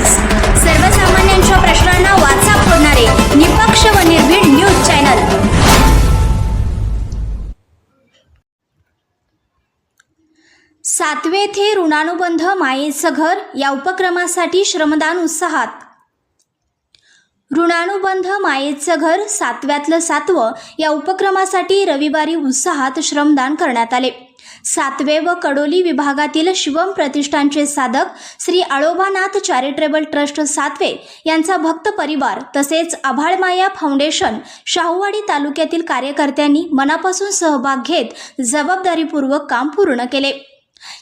Times सर्वसामान्यांच्या प्रश्नांना वाचा फोडणारे निपक्ष व निर्भीड न्यूज चॅनल. सातवे थे ऋणानुबंध मायेचं घर या उपक्रमासाठी श्रमदान उत्साहात. ऋणानुबंध मायेचं घर सातव्यातलं सातवं या उपक्रमासाठी रविवारी उत्साहात श्रमदान करण्यात आले. सातवे व कडोली विभागातील शिवम प्रतिष्ठानचे साधक श्री आळोबानाथ चॅरिटेबल ट्रस्ट सातवे यांचा भक्त परिवार तसेच आभाळमाया फाउंडेशन शाहूवाडी तालुक्यातील कार्यकर्त्यांनी मनापासून सहभाग घेत जबाबदारीपूर्वक काम पूर्ण केले.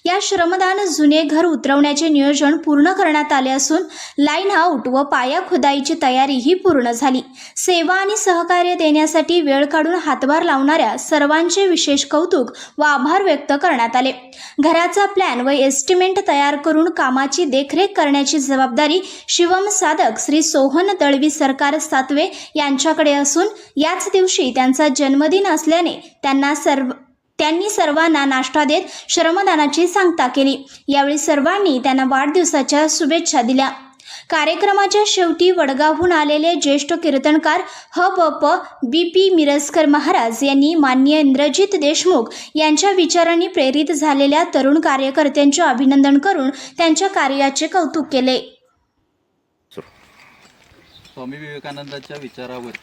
या श्रमदान जुने घर उतरवण्याचे नियोजन पूर्ण करण्यात आले असून लाईन आउट व पाया खुदाईची तयारीही पूर्ण झाली. सेवा आणि सहकार्य देण्यासाठी वेळ काढून हातभार लावणाऱ्या सर्वांचे विशेष कौतुक व आभार व्यक्त करण्यात आले. घराचा प्लॅन व एस्टिमेट तयार करून कामाची देखरेख करण्याची जबाबदारी शिवम साधक श्री सोहन दळवी सरकार सातवे यांच्याकडे असून याच दिवशी त्यांचा जन्मदिन असल्याने त्यांना सर्व त्यांनी सर्वांना नाश्ता देत श्रमदानाची सांगता केली. यावेळी सर्वांनी त्यांना वाढदिवसाच्या शुभेच्छा दिल्या. कार्यक्रमाच्या शेवटी वडगावहून आलेले ज्येष्ठ कीर्तनकार ह प प बी पी मिरजकर महाराज यांनी माननीय इंद्रजित देशमुख यांच्या विचारांनी प्रेरित झालेल्या तरुण कार्यकर्त्यांचे अभिनंदन करून त्यांच्या कार्याचे कौतुक केले. स्वामी विवेकानंदांच्या विचारावर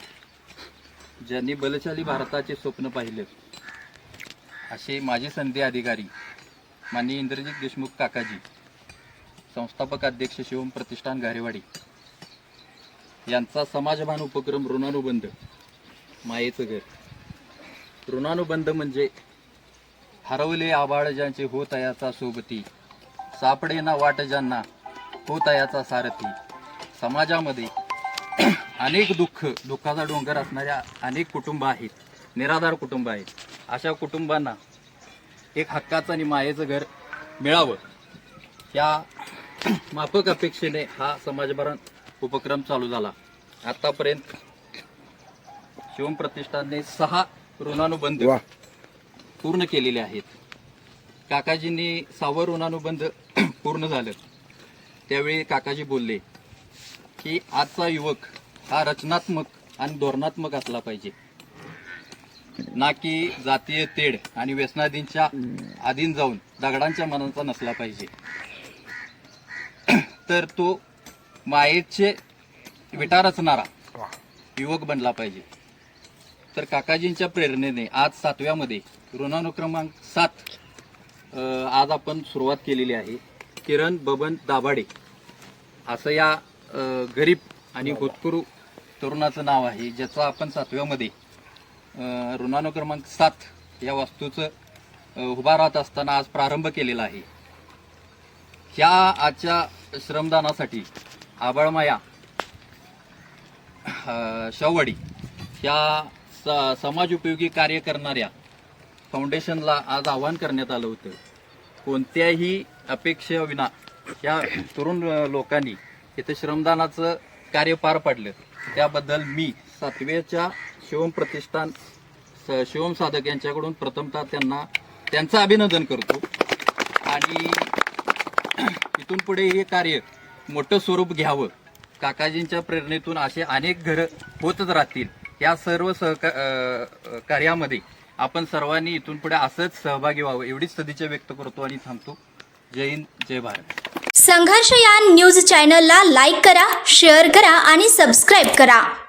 ज्यांनी बलशाली भारताचे स्वप्न पाहिले असे माझे संधी अधिकारी माननीय इंद्रजित देशमुख काकाजी संस्थापक अध्यक्ष शिवम प्रतिष्ठान घारेवाडी यांचा समाजभान उपक्रम ऋणानुबंध मायेचं घर. ऋणानुबंध म्हणजे हरवले आबाळ ज्यांचे होत याचा सोबती सापडे ना वाट ज्यांना होत याचा सारथी. समाजामध्ये अनेक दुःख दुःखाचा डोंगर असणाऱ्या अनेक कुटुंब आहेत निराधार कुटुंब आहेत. अशा कुटुंबांना एक हक्काचं आणि मायेचं घर मिळावं. या माफक अपेक्षेने हा समाजभरण उपक्रम चालू झाला. आतापर्यंत शिवम प्रतिष्ठानने सहा ऋणानुबंध पूर्ण केलेले आहेत. काकाजींनी सहावं ऋणानुबंध पूर्ण झालं. त्यावेळी काकाजी बोलले की आजचा युवक हा रचनात्मक आणि धोरणात्मक असला पाहिजे. ना की जातीय तेढ आणि व्यसनादींच्या आधीन जाऊन दगडांच्या मनाचा नसला पाहिजे. तर तो मायेचे विटा रचणारा युवक बनला पाहिजे. तर काकाजींच्या प्रेरणेने आज सातव्यामध्ये ऋणानुक्रमांक सात आज आपण सुरुवात केलेली आहे. किरण बबन दाभाडे असं या गरीब आणि भूतकुरू तरुणाचं नाव आहे ज्याचं आपण सातव्यामध्ये ऋणानु क्रमांक सात या वास्तूचं उभा राहत असताना आज प्रारंभ केलेला आहे. ह्या आजच्या श्रमदानासाठी आबाळमाया शवडी ह्या स- समाज उपयोगी कार्य करणाऱ्या फाउंडेशनला आज आवाहन करण्यात आलं होतं. कोणत्याही अपेक्षेविना या तरुण लोकांनी इथे श्रमदानाचं कार्य पार पाडलं. त्याबद्दल मी सातव्याच्या शिवम प्रतिष्ठान स- शिवम साधक यांच्याकडून प्रथमतः त्यांना त्यांचं अभिनंदन करतो. आणि इथून पुढे हे कार्य मोठं स्वरूप घ्यावं. काकाजींच्या प्रेरणेतून असे अनेक घरं होतच राहतील. या सर्व सहका कार्यामध्ये आपण सर्वांनी इथून पुढे असंच सहभागी व्हावं एवढीच सदिच्छा व्यक्त करतो आणि थांबतो. जय हिंद जय भारत. संघर्ष या न्यूज चॅनलला लाईक करा शेअर करा आणि सबस्क्राईब करा.